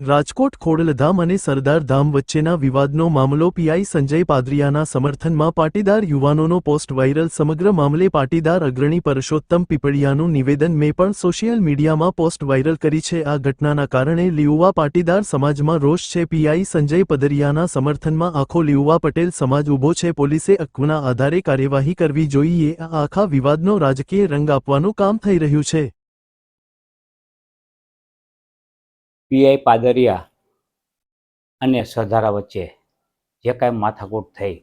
રાજકોટ ખોડલધામ અને સરદાર ધામ વચ્ચેના વિવાદનો મામલો પીઆઈ સંજય પાદરિયાના સમર્થનમાં પાટીદાર યુવાનોનો પોસ્ટ વાયરલ. સમગ્ર મામલે પાટીદાર અગ્રણી પરષોત્તમ પીપળિયાનું નિવેદન મેં પણ સોશિયલ મીડિયામાં પોસ્ટ વાયરલ કરી છે. આ ઘટનાના કારણે લીઉવા પાટીદાર સમાજમાં રોષ છે. પીઆઈ સંજય પદરિયાના સમર્થનમાં આખો લીઉવા પટેલ સમાજ ઊભો છે. પોલીસે અક્કના આધારે કાર્યવાહી કરવી જોઈએ. આ આખા વિવાદનો રાજકીય રંગ આપવાનું કામ થઈ રહ્યું છે. પીઆઈ પાદરિયા અને સધારા વચ્ચે જે કાંઈ માથાકૂટ થઈ,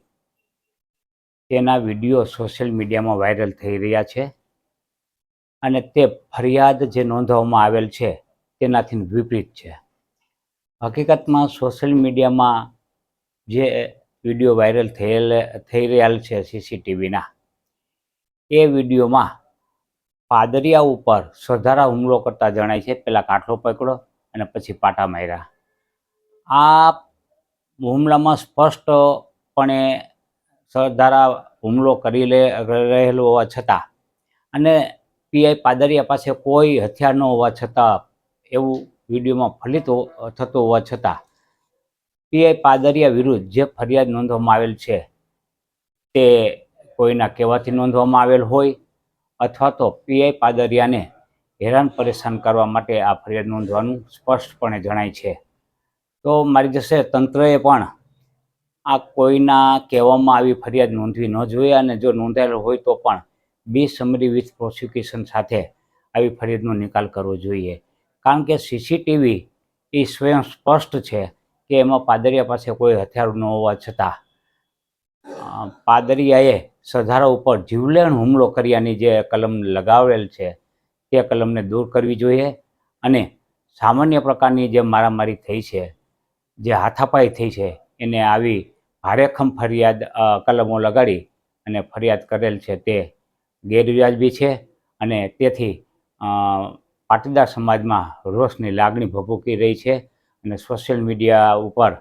તેના વીડિયો સોશિયલ મીડિયામાં વાયરલ થઈ રહ્યા છે અને તે ફરિયાદ જે નોંધવામાં આવેલ છે તેનાથી વિપરીત છે. હકીકતમાં સોશિયલ મીડિયામાં જે વીડિયો વાયરલ થયેલ, થઈ રહ્યા છે સીસીટીવીના, એ વિડીયોમાં પાદરિયા ઉપર સધારા હુમલો કરતા જણાય છે. પહેલાં કાંઠો પકડો અને પછી પાટા માર્યા. આ હુમલામાં સ્પષ્ટપણે સરદારા હુમલો કરી લે, રહેલો હોવા છતાં અને પીઆઈ પાદરિયા પાસે કોઈ હથિયાર ન હોવા છતાં એવું વિડીયોમાં ફલિત થતું હોવા છતાં પીઆઈ પાદરિયા વિરુદ્ધ જે ફરિયાદ નોંધવામાં આવેલ છે તે કોઈના કહેવાથી નોંધવામાં આવેલ હોય અથવા તો પીઆઈ પાદરિયાને હેરાન પરેશાન કરવા માટે આ ફરિયાદ નોંધવાનું સ્પષ્ટપણે જણાય છે. તો મારી જશે તંત્રએ પણ આ કોઈના કહેવામાં આવી ફરિયાદ નોંધવી ન જોઈએ અને જો નોંધાયેલ હોય તો પણ બી સમરી વિથ પ્રોસિક્યુશન સાથે આવી ફરિયાદનો નિકાલ કરવો જોઈએ. કારણ કે સીસીટીવી એ સ્વયં સ્પષ્ટ છે કે એમાં પાદરિયા પાસે કોઈ હથિયાર ન હોવા છતાં પાદરિયાએ સધારા ઉપર જીવલેણ હુમલો કર્યાની જે કલમ લગાવેલ છે તે કલમને દૂર કરવી જોઈએ અને સામાન્ય પ્રકારની જે મારામારી થઈ છે, જે હાથાપાઈ થઈ છે, એને આવી ભારેખમ ફરિયાદ કલમો લગાડી અને ફરિયાદ કરેલ છે તે ગેરવ્યાજબી છે અને તેથી પાટીદાર સમાજમાં રોષની લાગણી ભભૂકી રહી છે અને સોશિયલ મીડિયા ઉપર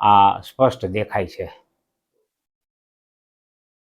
આ સ્પષ્ટ દેખાય છે.